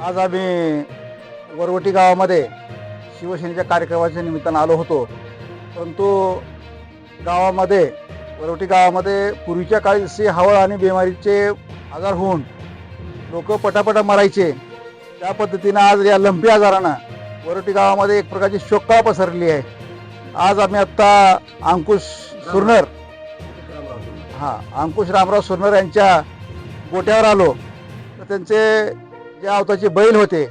आज आम्ही वरवटी गावामध्ये शिवसेनेच्या कार्यक्रमाच्या निमित्तानं आलो होतो. परंतु गावामध्ये वरवटी गावामध्ये पूर्वीच्या काळी जसे हवळ आणि बिमारीचे आजार होऊन लोक पटापटा मरायचे त्या पद्धतीनं आज या लंपी आजारानं वरवटी गावामध्ये एक प्रकारची शोककाळ पसरली आहे. आज आम्ही आत्ता अंकुश सुरनर हां अंकुश रामराव सुरनर यांच्या गोट्यावर आलो. तर त्यांचे जे आवताचे बैल होते.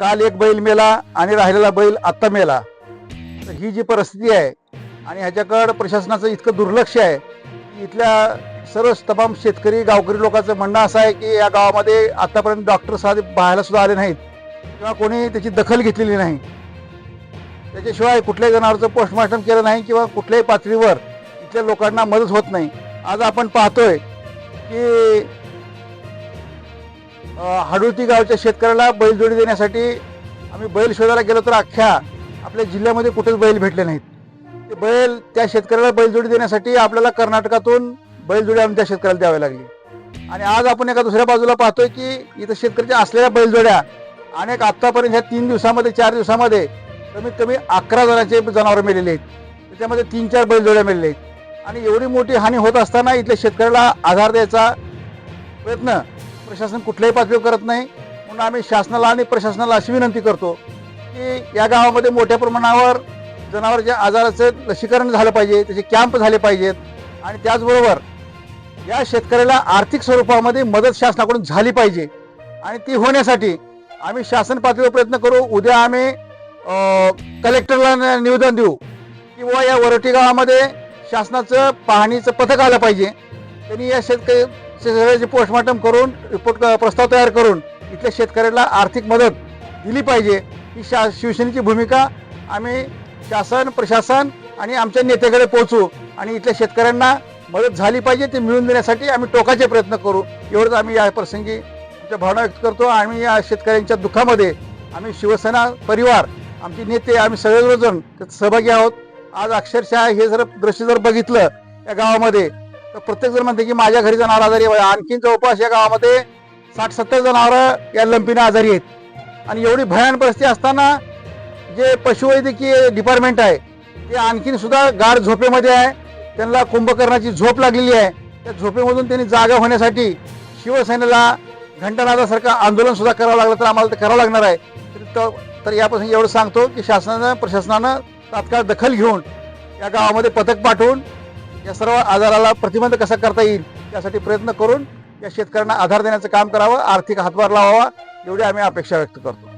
काल एक बैल मेला आणि राहिलेला बैल आत्ता मेला. तर ही जी परिस्थिती आहे आणि ह्याच्याकडं प्रशासनाचं इतकं दुर्लक्ष आहे की इथल्या सर्व तमाम शेतकरी गावकरी लोकांचं म्हणणं असं आहे की या गावामध्ये आत्तापर्यंत डॉक्टर साधे पाहायला सुद्धा आले नाहीत किंवा कोणी त्याची दखल घेतलेली नाही. त्याच्याशिवाय कुठल्याही जनावरचं पोस्टमार्टम केलं नाही किंवा कुठल्याही पातळीवर इथल्या लोकांना मदत होत नाही. आज आपण पाहतोय की हाडुळती गावच्या शेतकऱ्याला बैलजोडी देण्यासाठी आम्ही बैल शोधायला गेलो तर अख्ख्या आपल्या जिल्ह्यामध्ये कुठेच बैल भेटले नाहीत. ते बैल त्या शेतकऱ्याला बैलजोडी देण्यासाठी आपल्याला कर्नाटकातून बैलजोडी आम्ही त्या शेतकऱ्याला द्यावी लागली. आणि आज आपण एका दुसऱ्या बाजूला पाहतोय की इथं शेतकऱ्याच्या असलेल्या बैलजोड्या अनेक आत्तापर्यंत ह्या तीन दिवसामध्ये चार दिवसामध्ये कमीत कमी अकरा जणांचे जनावरं मेलेले आहेत. त्याच्यामध्ये तीन चार बैलजोड्या मेलेले आहेत. आणि एवढी मोठी हानी होत असताना इथल्या शेतकऱ्याला आधार द्यायचा प्रयत्न प्रशासन कुठल्याही पातळीवर करत नाही. म्हणून आम्ही शासनाला आणि प्रशासनाला अशी विनंती करतो की या गावामध्ये मोठ्या प्रमाणावर जनावरांच्या आजाराचं लसीकरण झालं पाहिजे त्याचे कॅम्प झाले पाहिजेत. आणि त्याचबरोबर या शेतकऱ्याला आर्थिक स्वरूपामध्ये मदत शासनाकडून झाली पाहिजे. आणि ती होण्यासाठी आम्ही शासन पातळीवर प्रयत्न करू. उद्या आम्ही कलेक्टरला निवेदन देऊ किंवा या वरटी गावामध्ये शासनाचं पाहणीचं पथक आलं पाहिजे. त्यांनी या शेतकरी शेतकऱ्याचे पोस्टमार्टम करून रिपोर्ट प्रस्ताव तयार करून इथल्या शेतकऱ्याला आर्थिक मदत दिली पाहिजे. ही शा शिवसेनेची भूमिका. आम्ही शासन प्रशासन आणि आमच्या नेत्याकडे पोहोचू आणि इथल्या शेतकऱ्यांना मदत झाली पाहिजे ते मिळवून देण्यासाठी आम्ही टोकाचे प्रयत्न करू. एवढंच आम्ही या प्रसंगी आमच्या भावना व्यक्त करतो आम्ही या शेतकऱ्यांच्या दुःखामध्ये आम्ही शिवसेना परिवार आमचे नेते आम्ही सगळेजण सहभागी आहोत. आज अक्षरशः हे जर दृश्य जर बघितलं या गावामध्ये तर प्रत्येक जण म्हणते की माझ्या घरी जनावर आजारी आहे. आणखीन जवळपास या गावामध्ये साठ सत्तर जनावरं या लंपीने आजारी आहेत. आणि एवढी भयान परिस्थिती असताना जे पशुवैद्यकीय डिपार्टमेंट आहे ते आणखीन सुद्धा गाढ झोपेमध्ये आहे. त्यांना कुंभकर्णाची झोप लागलेली आहे. त्या झोपेमधून त्यांनी जागा होण्यासाठी शिवसेनेला घंटानादासारखं आंदोलन सुद्धा करावं लागलं तर आम्हाला ते करावं लागणार आहे. तर तो- तर यापासून एवढं सांगतो की शासनानं प्रशासनानं तात्काळ दखल घेऊन या गावामध्ये पथक पाठवून या सर्व आजाराला प्रतिबंध कसा करता येईल यासाठी प्रयत्न करून या शेतकऱ्यांना आधार देण्याचं काम करावं आर्थिक हातभार लावावा एवढी आम्ही अपेक्षा व्यक्त करतो.